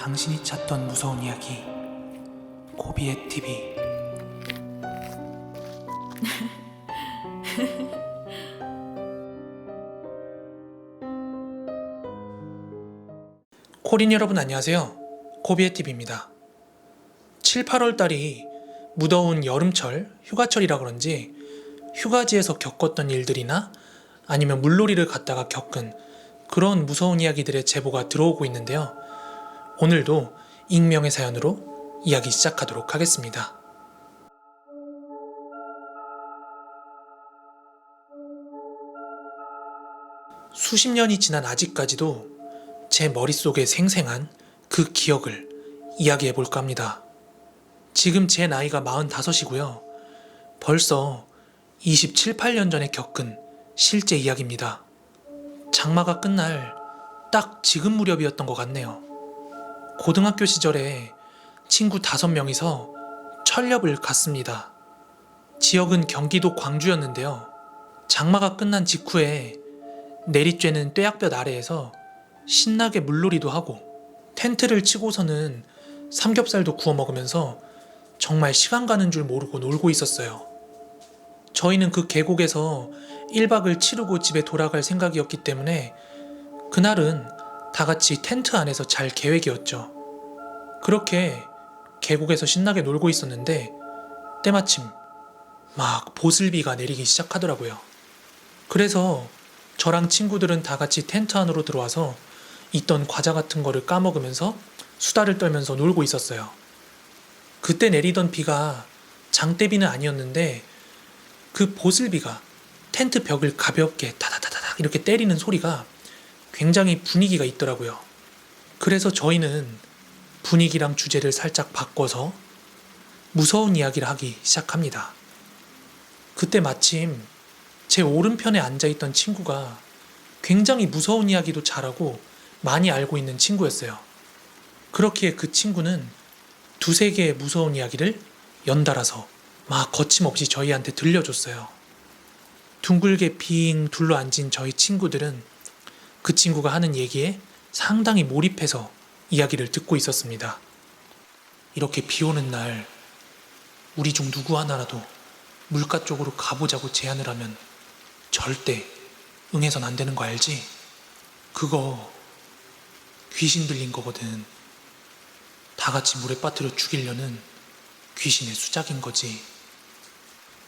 당신이 찾던 무서운 이야기. 고비의 TV 코린 여러분 안녕하세요. 고비의 TV입니다. 7, 8월 달이 무더운 여름철 휴가철이라 그런지 휴가지에서 겪었던 일들이나 아니면 물놀이를 갔다가 겪은 그런 무서운 이야기들의 제보가 들어오고 있는데요 오늘도 익명의 사연으로 이야기 시작하도록 하겠습니다. 수십 년이 지난 아직까지도 제 머릿속에 생생한 그 기억을 이야기해 볼까 합니다. 지금 제 나이가 45이고요. 벌써 27, 8년 전에 겪은 실제 이야기입니다. 장마가 끝날 딱 지금 무렵이었던 것 같네요. 고등학교 시절에 친구 다섯 명이서 철렵을 갔습니다. 지역은 경기도 광주였는데요. 장마가 끝난 직후에 내리쬐는 뙤약볕 아래에서 신나게 물놀이도 하고 텐트를 치고서는 삼겹살도 구워 먹으면서 정말 시간 가는 줄 모르고 놀고 있었어요. 저희는 그 계곡에서 1박을 치르고 집에 돌아갈 생각이었기 때문에 그날은 다 같이 텐트 안에서 잘 계획이었죠. 그렇게 계곡에서 신나게 놀고 있었는데 때마침 막 보슬비가 내리기 시작하더라고요. 그래서 저랑 친구들은 다 같이 텐트 안으로 들어와서 있던 과자 같은 거를 까먹으면서 수다를 떨면서 놀고 있었어요. 그때 내리던 비가 장대비는 아니었는데 그 보슬비가 텐트 벽을 가볍게 다다다다닥 이렇게 때리는 소리가 굉장히 분위기가 있더라고요. 그래서 저희는 분위기랑 주제를 살짝 바꿔서 무서운 이야기를 하기 시작합니다. 그때 마침 제 오른편에 앉아있던 친구가 굉장히 무서운 이야기도 잘하고 많이 알고 있는 친구였어요. 그렇기에 그 친구는 두세 개의 무서운 이야기를 연달아서 막 거침없이 저희한테 들려줬어요. 둥글게 빙 둘러 앉은 저희 친구들은 그 친구가 하는 얘기에 상당히 몰입해서 이야기를 듣고 있었습니다. 이렇게 비 오는 날, 우리 중 누구 하나라도 물가 쪽으로 가보자고 제안을 하면 절대 응해선 안 되는 거 알지? 그거 귀신 들린 거거든. 다 같이 물에 빠뜨려 죽이려는 귀신의 수작인 거지.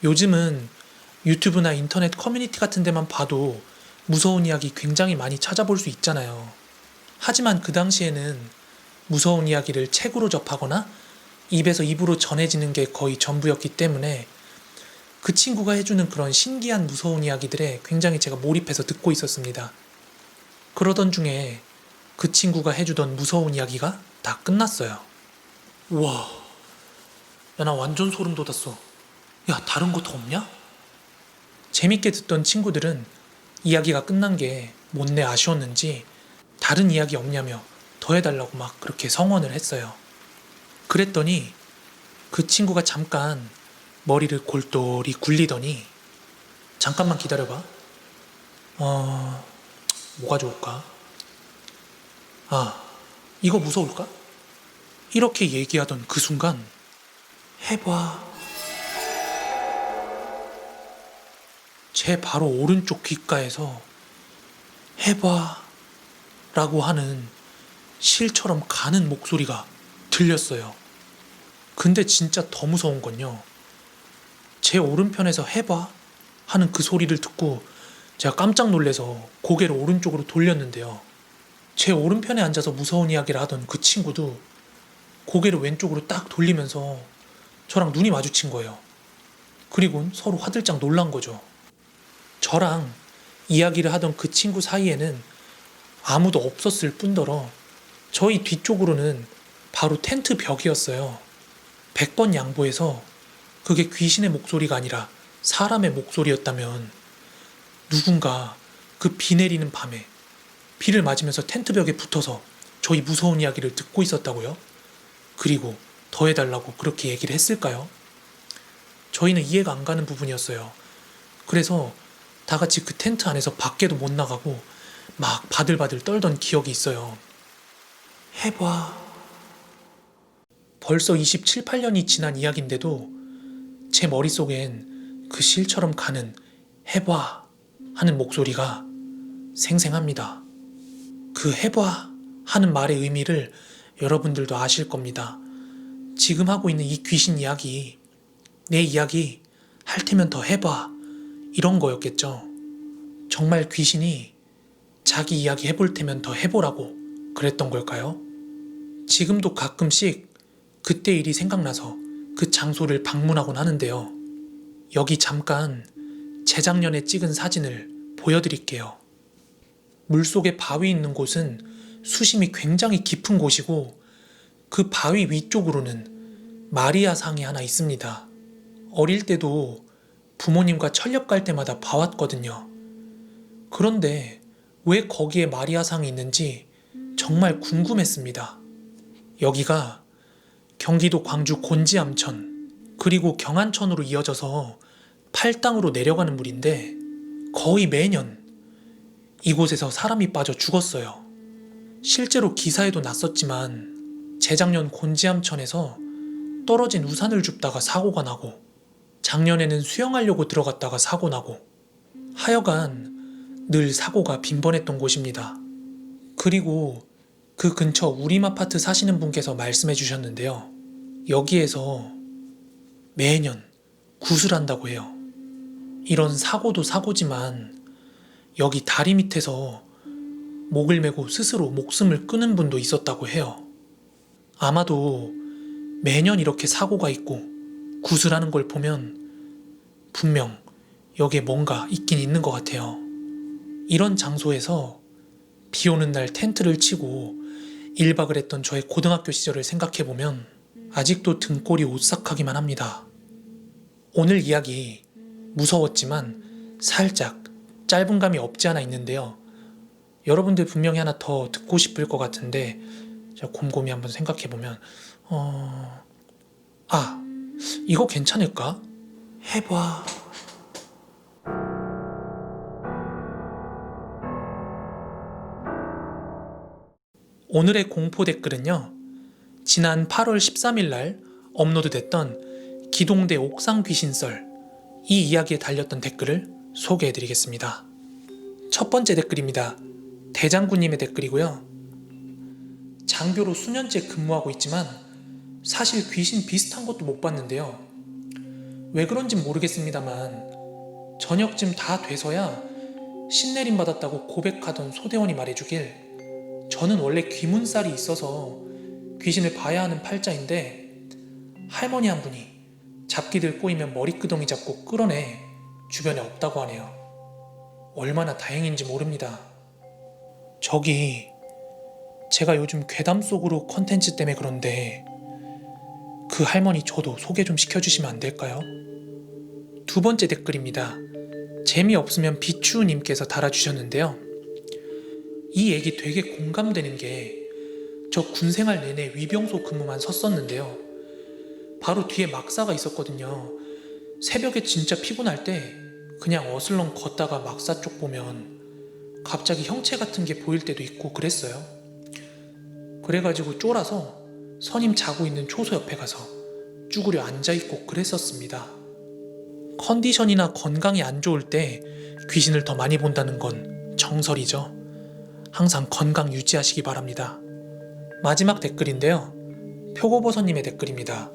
요즘은 유튜브나 인터넷 커뮤니티 같은 데만 봐도 무서운 이야기 굉장히 많이 찾아볼 수 있잖아요. 하지만 그 당시에는 무서운 이야기를 책으로 접하거나 입에서 입으로 전해지는 게 거의 전부였기 때문에 그 친구가 해주는 그런 신기한 무서운 이야기들에 굉장히 제가 몰입해서 듣고 있었습니다. 그러던 중에 그 친구가 해주던 무서운 이야기가 다 끝났어요. 우와, 야, 나 완전 소름 돋았어. 야, 다른 거 더 없냐? 재밌게 듣던 친구들은 이야기가 끝난 게 못내 아쉬웠는지 다른 이야기 없냐며 더 해달라고 막 그렇게 성원을 했어요. 그랬더니 그 친구가 잠깐 머리를 골똘히 굴리더니 잠깐만 기다려봐. 어, 뭐가 좋을까? 아, 이거 무서울까? 이렇게 얘기하던 그 순간 해봐. 제 바로 오른쪽 귓가에서 해봐 라고 하는 실처럼 가는 목소리가 들렸어요. 근데 진짜 더 무서운 건요. 제 오른편에서 해봐 하는 그 소리를 듣고 제가 깜짝 놀래서 고개를 오른쪽으로 돌렸는데요. 제 오른편에 앉아서 무서운 이야기를 하던 그 친구도 고개를 왼쪽으로 딱 돌리면서 저랑 눈이 마주친 거예요. 그리고 서로 화들짝 놀란 거죠. 저랑 이야기를 하던 그 친구 사이에는 아무도 없었을 뿐더러 저희 뒤쪽으로는 바로 텐트 벽이었어요. 100번 양보해서 그게 귀신의 목소리가 아니라 사람의 목소리였다면 누군가 그 비 내리는 밤에 비를 맞으면서 텐트 벽에 붙어서 저희 무서운 이야기를 듣고 있었다고요? 그리고 더 해달라고 그렇게 얘기를 했을까요? 저희는 이해가 안 가는 부분이었어요. 그래서 다 같이 그 텐트 안에서 밖에도 못 나가고 막 바들바들 떨던 기억이 있어요. 해봐 벌써 27, 8년이 지난 이야기인데도 제 머릿속엔 그 실처럼 가는 해봐 하는 목소리가 생생합니다. 그 해봐 하는 말의 의미를 여러분들도 아실 겁니다. 지금 하고 있는 이 귀신 이야기, 내 이야기 할 테면 더 해봐. 이런 거였겠죠. 정말 귀신이 자기 이야기 해볼 테면 더 해보라고 그랬던 걸까요? 지금도 가끔씩 그때 일이 생각나서 그 장소를 방문하곤 하는데요. 여기 잠깐 재작년에 찍은 사진을 보여드릴게요. 물속에 바위 있는 곳은 수심이 굉장히 깊은 곳이고 그 바위 위쪽으로는 마리아 상이 하나 있습니다. 어릴 때도 부모님과 철렵 갈 때마다 봐왔거든요. 그런데 왜 거기에 마리아 상이 있는지 정말 궁금했습니다. 여기가 경기도 광주 곤지암천 그리고 경안천으로 이어져서 팔당으로 내려가는 물인데 거의 매년 이곳에서 사람이 빠져 죽었어요. 실제로 기사에도 났었지만 재작년 곤지암천에서 떨어진 우산을 줍다가 사고가 나고 작년에는 수영하려고 들어갔다가 사고 나고 하여간 늘 사고가 빈번했던 곳입니다. 그리고 그 근처 우림 아파트 사시는 분께서 말씀해 주셨는데요. 여기에서 매년 구슬한다고 해요. 이런 사고도 사고지만 여기 다리 밑에서 목을 메고 스스로 목숨을 끊은 분도 있었다고 해요. 아마도 매년 이렇게 사고가 있고 구슬하는 걸 보면 분명 여기에 뭔가 있긴 있는 것 같아요. 이런 장소에서 비 오는 날 텐트를 치고 1박을 했던 저의 고등학교 시절을 생각해보면 아직도 등골이 오싹하기만 합니다. 오늘 이야기 무서웠지만 살짝 짧은 감이 없지 않아 있는데요. 여러분들 분명히 하나 더 듣고 싶을 것 같은데 제가 곰곰이 한번 생각해보면 어... 아 이거 괜찮을까? 해봐 오늘의 공포 댓글은요. 지난 8월 13일 날 업로드됐던 기동대 옥상 귀신썰 이 이야기에 달렸던 댓글을 소개해 드리겠습니다. 첫 번째 댓글입니다. 대장군님의 댓글이고요. 장교로 수년째 근무하고 있지만 사실 귀신 비슷한 것도 못 봤는데요. 왜 그런진 모르겠습니다만 저녁쯤 다 돼서야 신내림 받았다고 고백하던 소대원이 말해주길 저는 원래 귀문살이 있어서 귀신을 봐야 하는 팔자인데 할머니 한 분이 잡기들 꼬이면 머리끄덩이 잡고 끌어내 주변에 없다고 하네요. 얼마나 다행인지 모릅니다. 저기 제가 요즘 괴담 속으로 컨텐츠 때문에 그런데 그 할머니 저도 소개 좀 시켜주시면 안 될까요? 두 번째 댓글입니다. 재미없으면 비추님께서 달아주셨는데요. 이 얘기 되게 공감되는 게 저 군생활 내내 위병소 근무만 섰었는데요. 바로 뒤에 막사가 있었거든요. 새벽에 진짜 피곤할 때 그냥 어슬렁 걷다가 막사 쪽 보면 갑자기 형체 같은 게 보일 때도 있고 그랬어요. 그래가지고 쫄아서 선임 자고 있는 초소 옆에 가서 쭈그려 앉아있고 그랬었습니다. 컨디션이나 건강이 안 좋을 때 귀신을 더 많이 본다는 건 정설이죠. 항상 건강 유지하시기 바랍니다. 마지막 댓글인데요. 표고버섯님의 댓글입니다.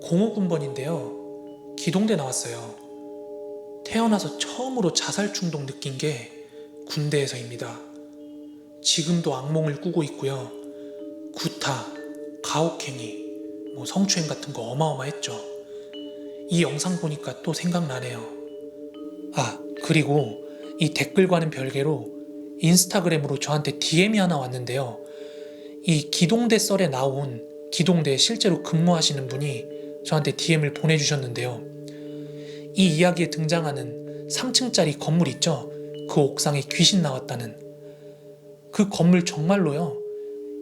05군번인데요. 기동대 나왔어요. 태어나서 처음으로 자살 충동 느낀 게 군대에서입니다. 지금도 악몽을 꾸고 있고요. 구타, 가혹행위, 뭐 성추행 같은 거 어마어마했죠. 이 영상 보니까 또 생각나네요. 아, 그리고 이 댓글과는 별개로 인스타그램으로 저한테 DM이 하나 왔는데요. 이 기동대 썰에 나온 기동대에 실제로 근무하시는 분이 저한테 DM을 보내주셨는데요. 이 이야기에 등장하는 3층짜리 건물 있죠? 그 옥상에 귀신 나왔다는 그 건물 정말로요.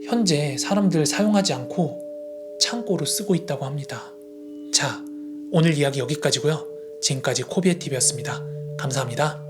현재 사람들 사용하지 않고 창고로 쓰고 있다고 합니다. 자, 오늘 이야기 여기까지고요. 지금까지 코비의 TV였습니다. 감사합니다.